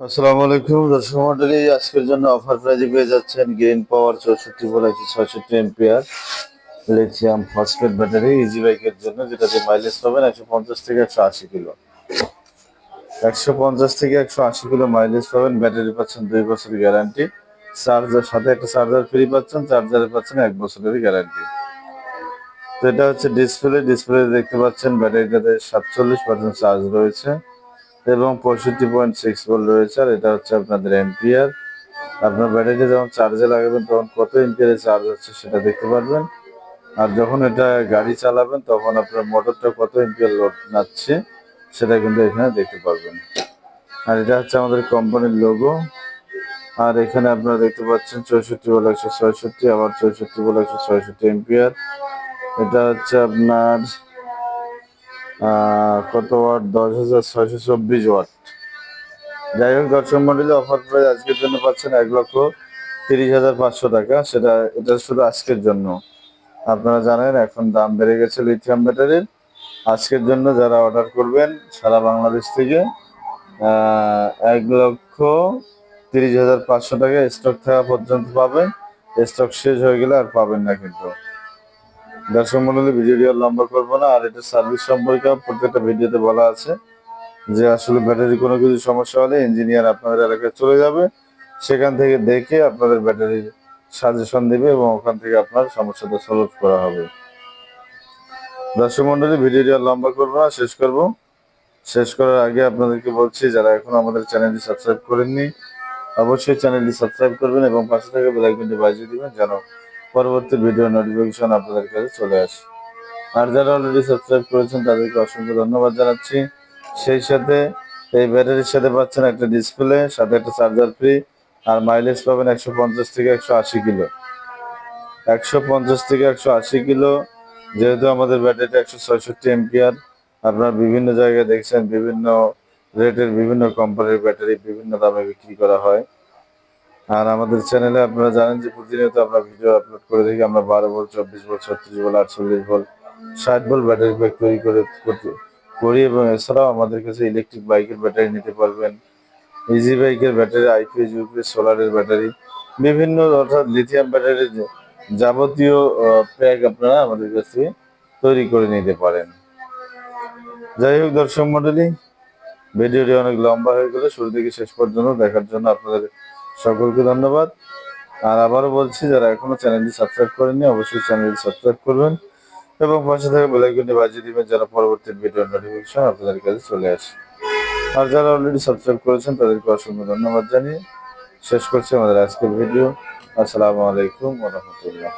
আসসালামু আলাইকুম, দর্শক মন্ডলী, আজকের জন্য অফার প্রাইজে পেয়ে যাচ্ছেন গ্রিন পাওয়ার চৌষট্টি বলে একটি ছয়ষট্টি ampere lithium phosphate battery easy বাইকের জন্য, যেটাতে মাইলেজ পাবেন একশো পঞ্চাশ থেকে একশো আশি কিলো। একশো পঞ্চাশ থেকে একশো আশি কিলো মাইলেজ পাবেন ব্যাটারি পাচ্ছেন দুই বছরের গ্যারান্টি চার্জার সাথে একটা চার্জার ফ্রি পাচ্ছেন চার্জারে পাচ্ছেন এক বছরের গ্যারান্টি তো এটা হচ্ছে ডিসপ্লে ডিসপ্লে দেখতে পাচ্ছেন ব্যাটারিটাতে সাতচল্লিশ পার্সেন্ট চার্জ রয়েছে। এবং পঁয়ষট্টি পয়েন্ট সিক্স ভোল্ট রয়েছে, আর এটা হচ্ছে আপনাদের এম্পিয়ার আপনার ব্যাটারিটা যখন চার্জে লাগাবেন, তখন কত এম্পিয়ারে চার্জ হচ্ছে সেটা দেখতে পারবেন। আর যখন এটা গাড়ি চালাবেন, তখন আপনার মোটরটা কত এম্পিয়ার লোড নাচ্ছে, সেটা কিন্তু এখানে দেখতে পারবেন। আর এটা হচ্ছে আমাদের কোম্পানির লোগো আর এখানে আপনারা দেখতে পাচ্ছেন চৌষট্টি বলে একশো ছয়ষট্টি, আবার চৌষট্টি বলে একশো ছয়ষট্টি এম্পিয়ার এটা হচ্ছে আপনার কত ওয়াট? দশ হাজার ছয়শো চব্বিশ ওয়াট। যাই হোক, দর্শক মন্ডলী, অফার প্রাইস আজকের জন্য পাচ্ছেন এক লক্ষ তিরিশ হাজার পাঁচশো টাকা। সেটা, এটা শুধু আজকের জন্য। আপনারা জানেন, এখন দাম বেড়ে গেছে লিথিয়াম ব্যাটারির আজকের জন্য যারা অর্ডার করবেন, সারা বাংলাদেশ থেকে এক লক্ষ তিরিশ হাজার পাঁচশো টাকা স্টক থাকা পর্যন্ত পাবেন। স্টক শেষ হয়ে গেলে আর পাবেন না কিন্তু। দর্শক মন্ডলী, ভিডিওটি আর লম্বা করব না, আর এটা সার্ভিস সম্পর্কে প্রত্যেকটা ভিডিওতে বলা আছে যে আসলে ব্যাটারি কোনো কিছু সমস্যা হলে ইঞ্জিনিয়ার আপনাদের এলাকায় চলে যাবে, সেখান থেকে দেখে আপনাদের ব্যাটারির সাজেশন দেবে এবং ওখান থেকে আপনার সমস্যাটা সলভ করা হবে। দর্শক মন্ডলী, ভিডিওটি আর লম্বা করব না, শেষ করব। শেষ করার আগে আপনাদেরকে বলছি, যারা এখন আমাদের চ্যানেলটি সাবস্ক্রাইব করেননি, অবশ্যই চ্যানেলটি সাবস্ক্রাইব করবেন এবং পাশে থেকে বেল আইকনটি বাজিয়ে দিবেন যেন পরবর্তী ভিডিও নোটিফিকেশন আপনাদের কাছে চলে আসে। আর যারা অলরেডি সাবস্ক্রাইব করেছেন, তাদেরকে অসংখ্য ধন্যবাদ জানাচ্ছি। সেই সাথে এই ব্যাটারির সাথে পাচ্ছেন একটা ডিসপ্লে সাথে একটা চার্জার ফ্রি আর মাইলেজ পাবেন একশো পঞ্চাশ থেকে একশো আশি কিলো। একশো পঞ্চাশ থেকে একশো আশি কিলো, যেহেতু আমাদের ব্যাটারিটা একশো ছয়ষট্টি এম্পিয়ার আপনার বিভিন্ন জায়গায় দেখছেন বিভিন্ন রেটের বিভিন্ন কোম্পানির ব্যাটারি বিভিন্ন দামে বিক্রি করা হয়। আর আমাদের চ্যানেলে আপনারা জানেন যে প্রতিনিয়ত আমরা ভিডিও আপলোড করে থাকি। আমরা বারো ভোল্ট চব্বিশ ভোল্ট ছত্রিশ বল, আটচল্লিশ বল, ষাট বল ব্যাটারি ব্যাগ তৈরি করে করি এবং এছাড়াও আমাদের কাছে ইলেকট্রিক বাইকের ব্যাটারি নিতে পারবেন। ইজি বাইকের ব্যাটারি আইপিএস ইউপিএস সোলারের ব্যাটারি বিভিন্ন অর্থাৎ লিথিয়াম ব্যাটারির যাবতীয় প্যাক আপনারা আমাদের কাছ থেকে তৈরি করে নিতে পারেন। যাই হোক দর্শক মন্ডলী ভিডিওটি অনেক লম্বা হয়ে গেলে। শুরু থেকে শেষ পর্যন্ত দেখার জন্য আপনাদের সকলকে ধন্যবাদ। আর আবারও বলছি, যারা এখনও চ্যানেলটি সাবস্ক্রাইব করেনি অবশ্যই চ্যানেলটি সাবস্ক্রাইব করবেন এবং পাশে থাকা বেলাইকনটি বাজিয়ে দিবেন যারা পরবর্তী ভিডিও নোটিফিকেশন আপনাদের কাছে চলে আসে। আর যারা অলরেডি সাবস্ক্রাইব করেছেন, তাদেরকে অসংখ্য ধন্যবাদ জানিয়ে শেষ করছি আমাদের আজকের ভিডিও আসসালামু আলাইকুম রহমতুল্লাহ।